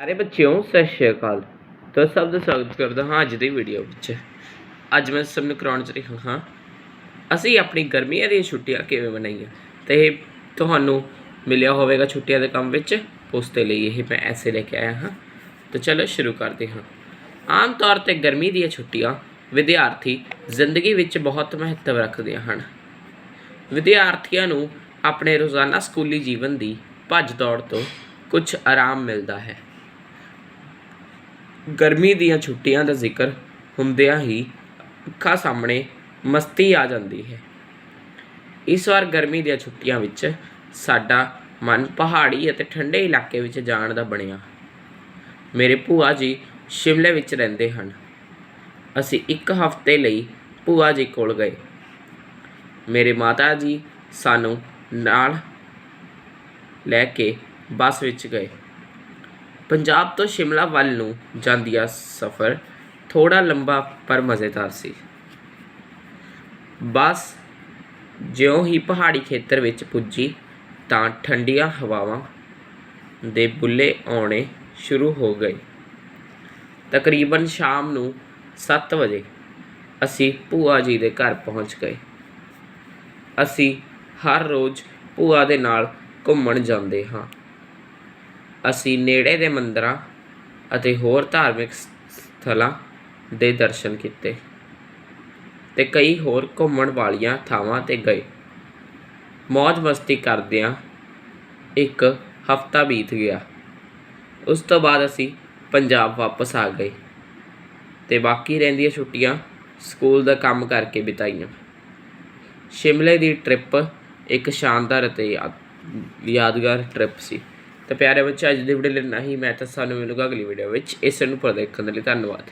ਸਾਰੇ ਬੱਚਿਓ, ਸਤਿ ਸ਼੍ਰੀ ਅਕਾਲ। ਤਾਂ ਸਭ ਦਾ ਸਵਾਗਤ ਕਰਦਾ ਹਾਂ ਅੱਜ ਦੀ ਵੀਡੀਓ ਵਿੱਚ। ਅੱਜ ਮੈਂ ਸਭ ਨੂੰ ਕਰਾਉਣ ਚ ਰਿਹਾ ਹਾਂ, ਅਸੀਂ ਆਪਣੀ ਗਰਮੀਆਂ ਦੀਆਂ ਛੁੱਟੀਆਂ ਕਿਵੇਂ ਮਨਾਈਆਂ? ਤੇ ਇਹ ਤੁਹਾਨੂੰ ਮਿਲਿਆ ਹੋਵੇਗਾ ਛੁੱਟੀਆਂ ਦੇ ਕੰਮ ਵਿੱਚ, ਉਸ ਦੇ ਲਈ ਇਹ ਮੈਂ ਐਸੇ ਲੈ ਕੇ ਆਇਆ ਹਾਂ। ਤਾਂ ਚਲੋ ਸ਼ੁਰੂ ਕਰਦੇ ਹਾਂ। ਆਮ ਤੌਰ ਤੇ ਗਰਮੀ ਦੀਆਂ ਛੁੱਟੀਆਂ ਵਿਦਿਆਰਥੀ ਜ਼ਿੰਦਗੀ ਵਿੱਚ ਬਹੁਤ ਮਹੱਤਵ ਰੱਖਦੀਆਂ ਹਨ। ਵਿਦਿਆਰਥੀਆਂ ਨੂੰ ਆਪਣੇ ਰੋਜ਼ਾਨਾ ਸਕੂਲੀ ਜੀਵਨ ਦੀ ਭੱਜ ਦੌੜ ਤੋਂ ਕੁਝ ਆਰਾਮ ਮਿਲਦਾ ਹੈ। ਗਰਮੀ ਦੀਆਂ ਛੁੱਟੀਆਂ ਦਾ ਜ਼ਿਕਰ ਹੁੰਦਿਆਂ ਹੀ ਅੱਖਾਂ ਸਾਹਮਣੇ ਮਸਤੀ ਆ ਜਾਂਦੀ ਹੈ। ਇਸ ਵਾਰ ਗਰਮੀ ਦੀਆਂ ਛੁੱਟੀਆਂ ਵਿੱਚ ਸਾਡਾ ਮਨ ਪਹਾੜੀ ਅਤੇ ਠੰਡੇ ਇਲਾਕੇ ਵਿੱਚ ਜਾਣ ਦਾ ਬਣਿਆ। ਮੇਰੇ ਭੂਆ ਜੀ ਸ਼ਿਮਲੇ ਵਿੱਚ ਰਹਿੰਦੇ ਹਨ। ਅਸੀਂ ਇੱਕ ਹਫ਼ਤੇ ਲਈ ਭੂਆ ਜੀ ਕੋਲ ਗਏ। ਮੇਰੇ ਮਾਤਾ ਜੀ ਸਾਨੂੰ ਨਾਲ ਲੈ ਕੇ ਬੱਸ ਵਿੱਚ ਗਏ। ਪੰਜਾਬ ਤੋਂ ਸ਼ਿਮਲਾ ਵੱਲ ਨੂੰ ਜਾਂਦੀਆਂ ਸਫ਼ਰ ਥੋੜਾ ਲੰਬਾ ਪਰ ਮਜ਼ੇਦਾਰ ਸੀ। ਬੱਸ ਜਿਉਂ ਹੀ ਪਹਾੜੀ ਖੇਤਰ ਵਿੱਚ ਪੁੱਜੀ ਤਾਂ ਠੰਡੀਆਂ ਹਵਾਵਾਂ ਦੇ ਬੁੱਲੇ ਆਉਣੇ ਸ਼ੁਰੂ ਹੋ ਗਏ। ਤਕਰੀਬਨ ਸ਼ਾਮ ਨੂੰ 7 ਵਜੇ ਅਸੀਂ ਭੂਆ ਜੀ ਦੇ ਘਰ ਪਹੁੰਚ ਗਏ। ਅਸੀਂ ਹਰ ਰੋਜ਼ ਭੂਆ ਦੇ ਨਾਲ ਘੁੰਮਣ ਜਾਂਦੇ ਹਾਂ। ਅਸੀਂ ਨੇੜੇ ਦੇ ਮੰਦਰਾਂ ਅਤੇ ਹੋਰ ਧਾਰਮਿਕ ਸਥਲਾਂ ਦੇ ਦਰਸ਼ਨ ਕੀਤੇ ਤੇ ਕਈ ਹੋਰ ਘੁੰਮਣ ਵਾਲੀਆਂ ਥਾਵਾਂ ਤੇ ਗਏ। ਮौज ਮਸਤੀ ਕਰਦਿਆਂ ਇੱਕ ਹਫ਼ਤਾ ਬੀਤ ਗਿਆ। ਉਸ ਤੋਂ ਬਾਅਦ ਅਸੀਂ ਪੰਜਾਬ ਵਾਪਸ ਆ ਗਏ ਤੇ ਬਾਕੀ ਰਹਿੰਦੀਆਂ ਛੁੱਟੀਆਂ ਸਕੂਲ ਦਾ ਕੰਮ ਕਰਕੇ ਬਿਤਾਈਆਂ। ਸ਼ਿਮਲੇ ਦੀ ਟ੍ਰਿਪ ਇੱਕ ਸ਼ਾਨਦਾਰ ਅਤੇ ਯਾਦ- ਯਾਦਗਾਰ ਟ੍ਰਿਪ ਸੀ। ਤੇ ਪਿਆਰੇ ਬੱਚੇ, ਅੱਜ ਦੀ ਵੀਡੀਓ ਲਈ ਨਹੀਂ ਮੈਂ ਤਾਂ ਸਾਨੂੰ ਮਿਲੂਗਾ ਅਗਲੀ ਵੀਡੀਓ ਵਿੱਚ। ਇਸ ਨੂੰ ਪਰ ਦੇਖਣ ਦੇ ਲਈ ਧੰਨਵਾਦ।